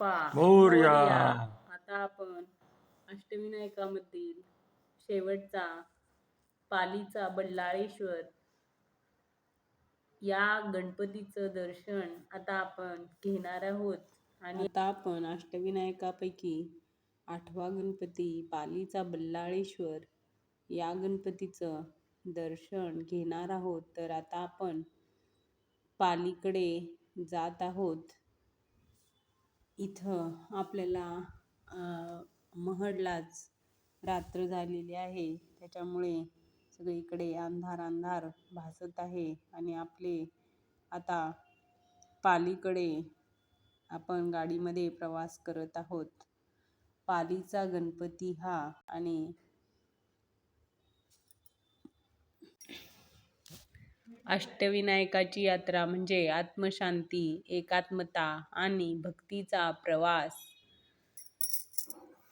बाप्पा मोरया. आता आपण अष्टविनायकामधील शेवटचा पालीचा बल्लाळेश्वर या गणपतीचं दर्शन आता आपण घेणार आहोत. आणि आता आपण अष्टविनायकापैकी आठवा गणपती पालीचा बल्लाळेश्वर या गणपतीचं दर्शन घेणार आहोत. तर आता आपण पालीकडे जात आहोत. इथं आपल्याला महडलाच रात्र झालेली आहे. त्याच्यामुळे सगळीकडे अंधार अंधार भासत आहे आणि आपले आता पालीकडे आपण गाडीमध्ये प्रवास करत आहोत. पालीचा गणपती हा आणि अष्टविनायकाची यात्रा म्हणजे आत्मशांती एकात्मता आणि भक्तीचा प्रवास.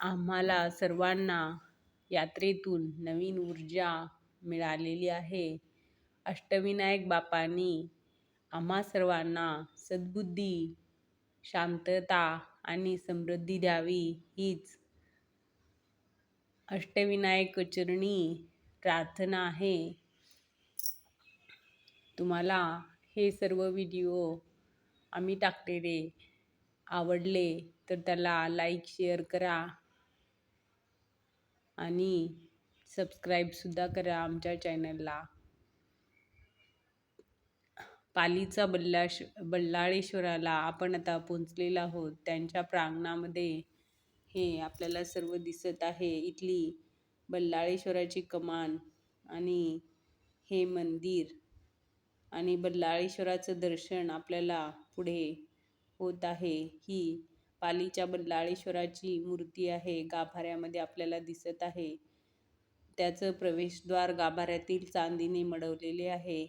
आम्हाला सर्वांना यात्रेतून नवीन ऊर्जा मिळालेली आहे. अष्टविनायक बापांनी आम्हा सर्वांना सद्बुद्धी शांतता आणि समृद्धी द्यावी हीच अष्टविनायक चरणी प्रार्थना आहे. तुम्हाला हे सर्व व्हिडिओ आम्ही टाकलेले आवडले तर त्याला लाईक शेअर करा. आणि सबस्क्राईबसुद्धा करा आमच्या चॅनलला पालीचा बल्लाश बल्लाळेश्वराला आपण आता पोचलेलो आहोत. त्यांच्या प्रांगणामध्ये हे आपल्याला सर्व दिसत आहे. इथली बल्लाळेश्वराची कमान आणि हे मंदिर. आणि बल्लाळेश्वराचं दर्शन आपल्याला पुढे होत आहे. ही पालीच्या बल्लाळेश्वराची मूर्ती आहे. गाभाऱ्यामध्ये आपल्याला दिसत आहे. त्याचं प्रवेशद्वार गाभाऱ्यातील चांदीने मडवलेले आहे.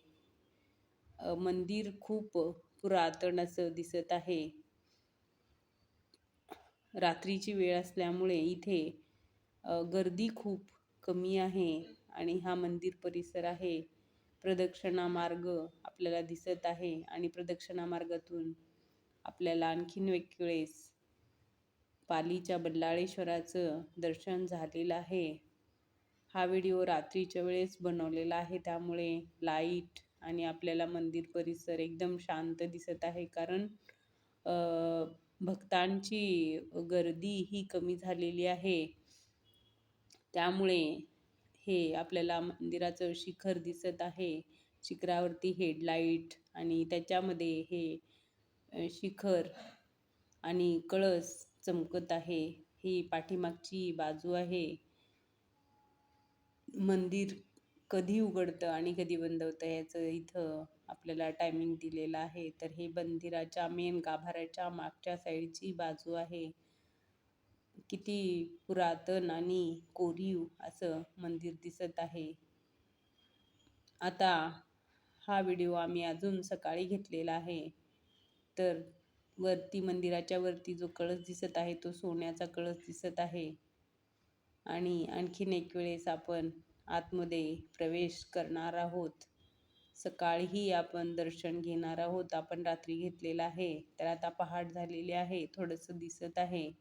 मंदिर खूप पुरातन असं दिसत आहे. रात्रीची वेळ असल्यामुळे इथे गर्दी खूप कमी आहे आणि हा मंदिर परिसर आहे. प्रदक्षिणा मार्ग आपल्याला दिसत आहे आणि प्रदक्षिणा मार्गातून आपल्याला आणखीन एक वेळेस पालीच्या बल्लाळेश्वराचं दर्शन झालेलं आहे. हा व्हिडिओ रात्रीच्या वेळेस बनवलेला आहे. त्यामुळे लाइट आणि आपल्याला मंदिर परिसर एकदम शांत दिसत आहे. कारण भक्तांची गर्दी ही कमी झालेली आहे. त्यामुळे हे आपल्याला मंदिराचं शिखर दिसत आहे. शिखरावरती हेडलाईट आणि त्याच्यामध्ये हे शिखर आणि कळस चमकत आहे. ही पाठीमागची बाजू आहे. मंदिर कधी उघडतं आणि कधी बंद होतं याचं इथं आपल्याला टायमिंग दिलेलं आहे. तर हे मंदिराच्या मेन गाभाऱ्याच्या मागच्या साईडची बाजू आहे. किती पुरातन आणि कोरीव असं मंदिर दिसत आहे. आता हा व्हिडिओ आम्ही अजून सकाळी घेतलेला आहे. तर वरती मंदिराच्या वरती जो कळस दिसत आहे तो सोन्याचा कळस दिसत आहे. आणि आणखीन एक वेळेस आपण आतमध्ये प्रवेश करणार आहोत. सकाळीही आपण दर्शन घेणार आहोत. आपण रात्री घेतलेलं आहे. तर आता पहाट झालेली आहे. थोडंसं दिसत आहे.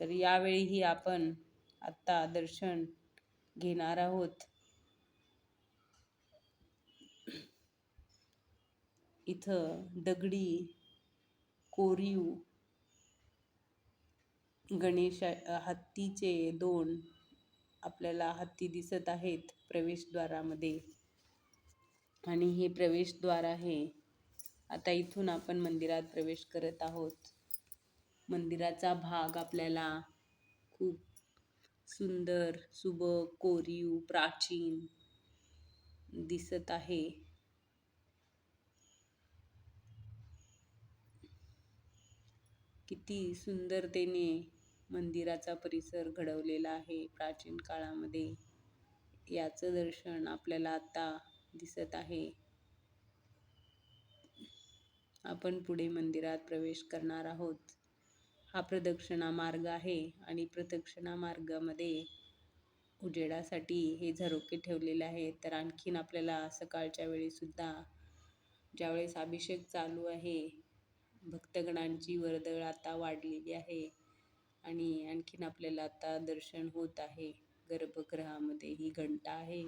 तर यावेळीही आपण आत्ता दर्शन घेणार आहोत. इथं दगडी कोरीव गणेश हत्तीचे दोन आपल्याला हत्ती दिसत आहेत प्रवेशद्वारामध्ये. आणि हे प्रवेशद्वार आहे. आता इथून आपण मंदिरात प्रवेश करत आहोत. मंदिराचा भाग आपल्याला खूप सुंदर सुबक कोरीव प्राचीन दिसत आहे. किती सुंदरतेने मंदिराचा परिसर घडवलेला आहे प्राचीन काळामध्ये. याचं दर्शन आपल्याला आता दिसत आहे. आपण पुढे मंदिरात प्रवेश करणार आहोत. हा प्रदक्षिणा मार्ग आहे आणि प्रदक्षिणा मार्गामध्ये उजेडासाठी हे झरोके ठेवलेले आहेत. तर आणखीन आपल्याला सकाळच्या वेळी सुद्धा ज्यावेळेस अभिषेक चालू आहे भक्तगणांची वर्दळ आता वाढलेली आहे आणि आणखीन आपल्याला आता दर्शन होत आहे. गर्भगृहामध्ये ही घंटा आहे.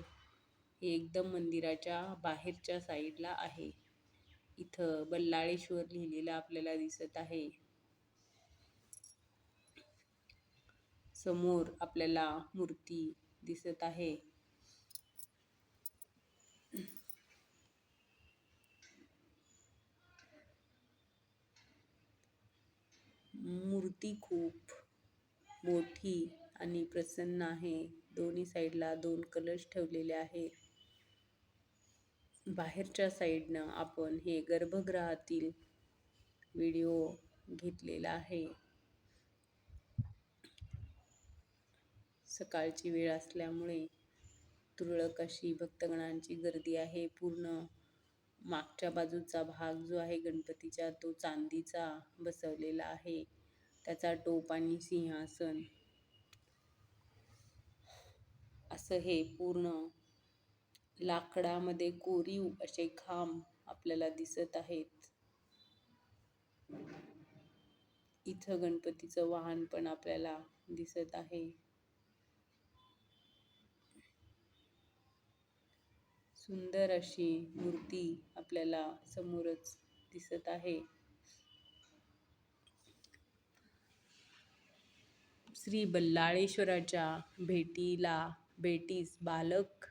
हे एकदम मंदिराच्या बाहेरच्या साईडला आहे. इथं बल्लाळेश्वर लिहिलेलं आपल्याला दिसत आहे. समोर आपल्याला मूर्ती दिसत आहे. मूर्ती खूप मोठी आणि प्रसन्न आहे. दोन्ही साईडला दोन कलश ठेवलेले आहेत. बाहेरच्या साईडनं आपण हे गर्भगृहातील व्हिडिओ घेतलेला आहे. सकाळची वेळ असल्यामुळे तुरळक अशी भक्तगणांची गर्दी आहे. पूर्ण मागच्या बाजूचा भाग जो आहे गणपतीच्या तो चांदीचा बसवलेला आहे. त्याचा टोप आणि सिंहासन. असं हे पूर्ण लाकडामध्ये कोरीव असे खांब आपल्याला दिसत आहेत. इथं गणपतीचं वाहन पण आपल्याला दिसत आहे. सुंदर अशी मूर्ती आपल्याला समोरच दिसत आहे. श्री बल्लाळेश्वराच्या भेटीला भेटीस बालक.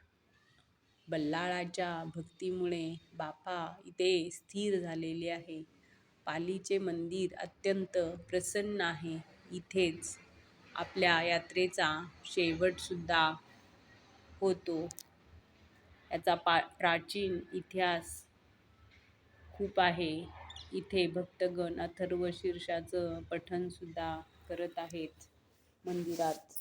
बल्लाळाच्या भक्तीमुळे बापा इथे स्थिर झालेले आहे. पालीचे मंदिर अत्यंत प्रसन्न आहे. इथेच आपल्या यात्रेचा शेवटसुद्धा होतो. याचा पा प्राचीन इतिहास खूप आहे. इथे भक्तगण अथर्व शीर्षाचं पठणसुद्धा करत आहेत मंदिरात.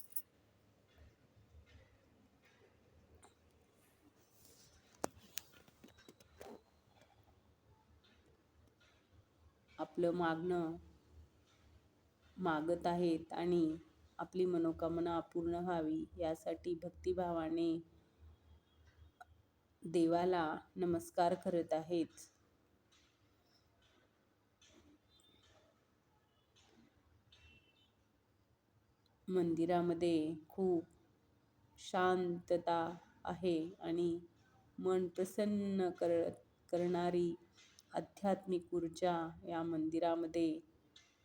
आपलं मागणं मागत आहेत आणि आपली मनोकामना पूर्ण व्हावी यासाठी भक्तिभावाने देवाला नमस्कार करत आहेत. मंदिरामध्ये खूप शांतता आहे आणि मन प्रसन्न कर करणारी आध्यात्मिक ऊर्जा या मंदिरामध्ये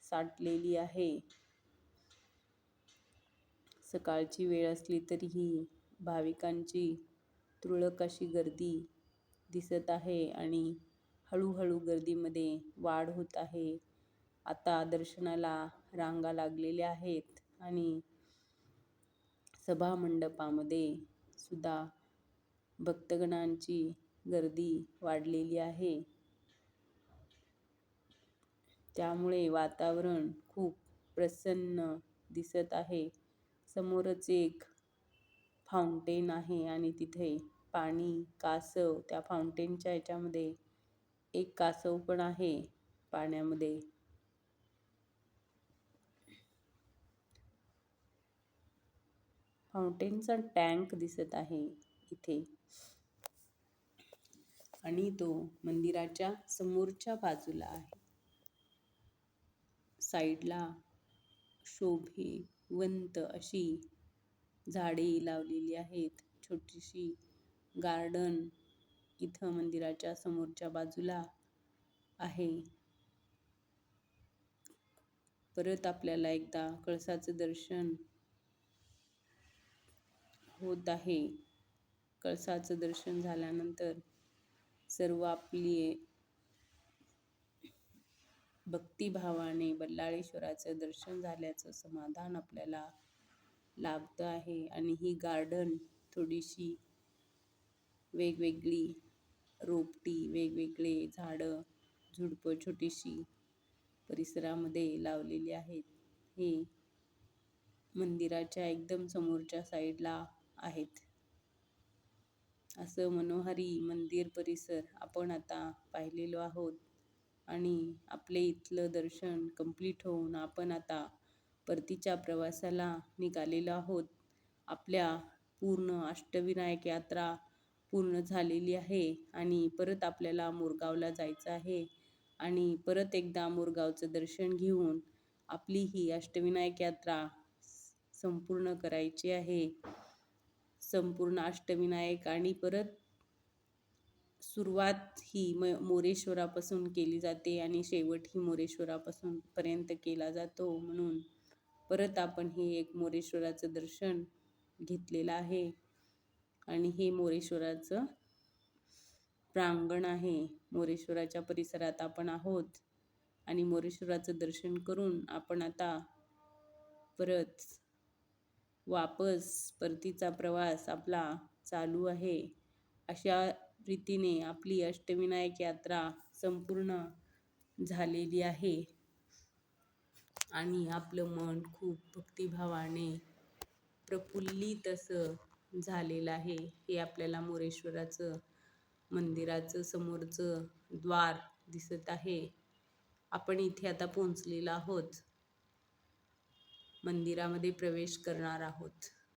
साठलेली आहे. सकाळची वेळ असली तरीही भाविकांची तुरळक अशी गर्दी दिसत आहे आणि हळूहळू गर्दीमध्ये वाढ होत आहे. आता दर्शनाला रांगा लागलेल्या आहेत आणि सभामंडपामध्ये सुद्धा भक्तगणांची गर्दी वाढलेली आहे. त्यामुळे वातावरण खूप प्रसन्न दिसत आहे. समोरच एक फाउंटेन आहे आणि तिथे पाणी कासव त्या फाउंटेनच्या याच्यामध्ये एक कासव पण आहे पाण्यामध्ये. फाउंटेनचा टँक दिसत आहे इथे. आणि तो मंदिराच्या समोरच्या बाजूला आहे. साईडला शोभेवंत अशी झाडे लावलेली आहेत. छोटीशी गार्डन इथं मंदिराच्या समोरच्या बाजूला आहे. परत आपल्याला एकदा कळसाचं दर्शन होत आहे. कळसाचं दर्शन झाल्यानंतर सर्व आपली भक्तिभावाने बल्लाळेश्वराचं दर्शन झाल्याचं समाधान आपल्याला लाभतं आहे आणि ही गार्डन थोडीशी वेगवेगळी रोपटी वेगवेगळे झाडं झुडपं छोटीशी परिसरामध्ये लावलेली आहेत. हे मंदिराच्या एकदम समोरच्या साईडला आहेत. असं मनोहारी मंदिर परिसर आपण आता पाहिलेलो आहोत आणि आपले इथलं दर्शन कंप्लीट होऊन आपण आता परतीच्या प्रवासाला निघालेलो आहोत. आपल्या पूर्ण अष्टविनायक यात्रा पूर्ण झालेली आहे आणि परत आपल्याला मोरगावला जायचं आहे आणि परत एकदा मोरगावचं दर्शन घेऊन आपली ही अष्टविनायक यात्रा संपूर्ण करायची आहे. संपूर्ण अष्टविनायक आणि परत सुरुवात ही म मोरेश्वरापासून केली जाते आणि शेवट ही मोरेश्वरापासून पर्यंत केला जातो म्हणून परत आपण हे एक मोरेश्वराचं दर्शन घेतलेलं आहे. आणि हे मोरेश्वराचं प्रांगण आहे. मोरेश्वराच्या परिसरात आपण आहोत. आणि मोरेश्वराचं दर्शन करून आपण आता परत वापस परतीचा प्रवास आपला चालू आहे. अशा रीतीने आपली अष्टविनायक यात्रा संपूर्ण झालेली आहे. आणि आपलं मन खूप भक्तिभावाने प्रफुल्लित असं झालेलं आहे. हे आपल्याला मोरेश्वराचं मंदिराचं समोरचं द्वार दिसत आहे. आपण इथे आता पोहोचलेलो आहोत. मंदिरामध्ये प्रवेश करणार आहोत.